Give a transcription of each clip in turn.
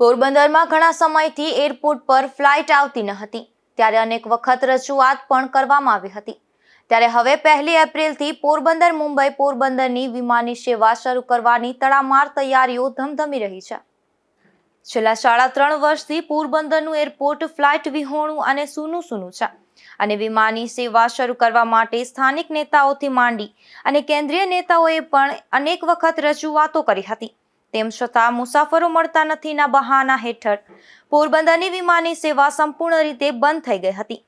પોરબંદરમાં ઘણા સમયથી એરપોર્ટ પર ફ્લાઇટ આવતી ન હતી. ત્યારે અનેક વખત રજૂઆત પણ કરવામાં આવી હતી. ત્યારે હવે પહેલી એપ્રિલથી પોરબંદર મુંબઈ પોરબંદરની વિમાની સેવા શરૂ કરવાની તડામાર તૈયારીઓ ધમધમી રહી છે. છેલ્લા સાડા ત્રણ વર્ષથી પોરબંદરનું એરપોર્ટ ફ્લાઇટ વિહોણું અને સૂનું સૂનું છે અને વિમાની સેવા શરૂ કરવા માટે સ્થાનિક નેતાઓથી માંડી અને કેન્દ્રીય નેતાઓએ પણ અનેક વખત રજૂઆતો કરી હતી. તેમ છતાં મુસાફરો મળતા નથીના બહાના હેઠળ પોરબંદરની વિમાની સેવા સંપૂર્ણ રીતે બંધ થઈ ગઈ હતી.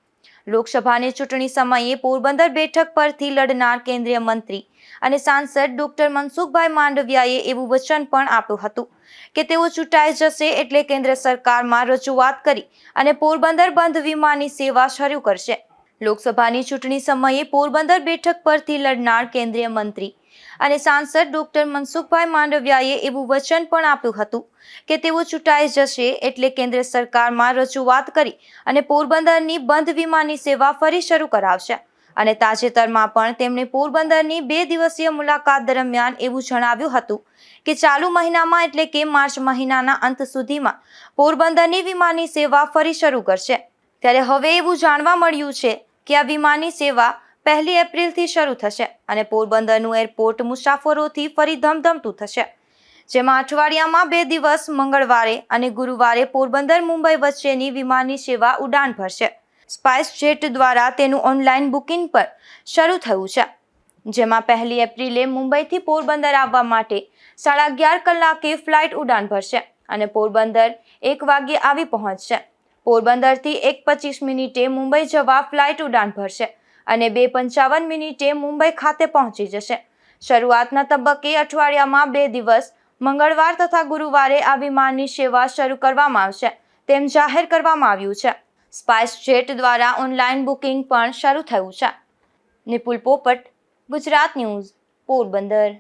લોકસભાની ચૂંટણી સમયે પોરબંદર બેઠક પરથી લડનાર કેન્દ્રીય મંત્રી અને સાંસદ ડોક્ટર મનસુખભાઈ માંડવિયાએ એવું વચન પણ આપ્યું હતું કે તેઓ ચૂંટાઈ જશે એટલે કેન્દ્ર સરકારમાં રજૂઆત કરી અને પોરબંદર બંધ વિમાની સેવા શરૂ કરશે. લોકસભાની ચૂંટણી સમયે પોરબંદર બેઠક પરથી લડનાર કેન્દ્રીય મંત્રી અને સાંસદ ડોક્ટર મનસુખભાઈ માંડવિયાએ એવું વચન પણ આપ્યું હતું કે તેઓ ચૂંટાઈ જશે એટલે કેન્દ્ર સરકારમાં રજૂઆત કરી અને પોરબંદરની બંધ વિમાની સેવા ફરી શરૂ કરાવશે. અને તાજેતરમાં પણ તેમણે પોરબંદરની બે દિવસીય મુલાકાત દરમિયાન એવું જણાવ્યું હતું કે ચાલુ મહિનામાં એટલે કે માર્ચ મહિનાના અંત સુધીમાં પોરબંદરની વિમાની સેવા ફરી શરૂ કરશે. ત્યારે હવે એવું જાણવા મળ્યું છે કે આ વિમાની સેવા પહેલી એપ્રિલથી શરૂ થશે અને પોરબંદરનું એરપોર્ટ મુસાફરોથી ફરી ધમધમતું થશે. જેમાં અઠવાડિયામાં બે દિવસ, મંગળવારે અને ગુરુવારે પોરબંદર, મુંબઈ વચ્ચેની વિમાની સેવા ઉડાન ભરશે. સ્પાઇસ જેટ દ્વારા તેનું ઓનલાઈન બુકિંગ પર શરૂ થયું છે. જેમાં પહેલી એપ્રિલે મુંબઈથી પોરબંદર આવવા માટે સાડા અગિયાર કલાકે ફ્લાઇટ ઉડાન ભરશે અને પોરબંદર એક વાગ્યે આવી પહોંચશે. પોરબંદરથી એક પચીસ મિનિટે મુંબઈ જવા ફ્લાઇટ ઉડાન ભરશે અને બે પંચાવન મિનિટે મુંબઈ ખાતે પહોંચી જશે. શરૂઆતના તબક્કે અઠવાડિયામાં બે દિવસ, મંગળવાર તથા ગુરુવારે આ વિમાનની સેવા શરૂ કરવામાં આવશે, તેમ જાહેર કરવામાં આવ્યું છે. સ્પાઇસ જેટ દ્વારા ઓનલાઈન બુકિંગ પણ શરૂ થયું છે. નિપુલ પોપટ, ગુજરાત ન્યૂઝ, પોરબંદર.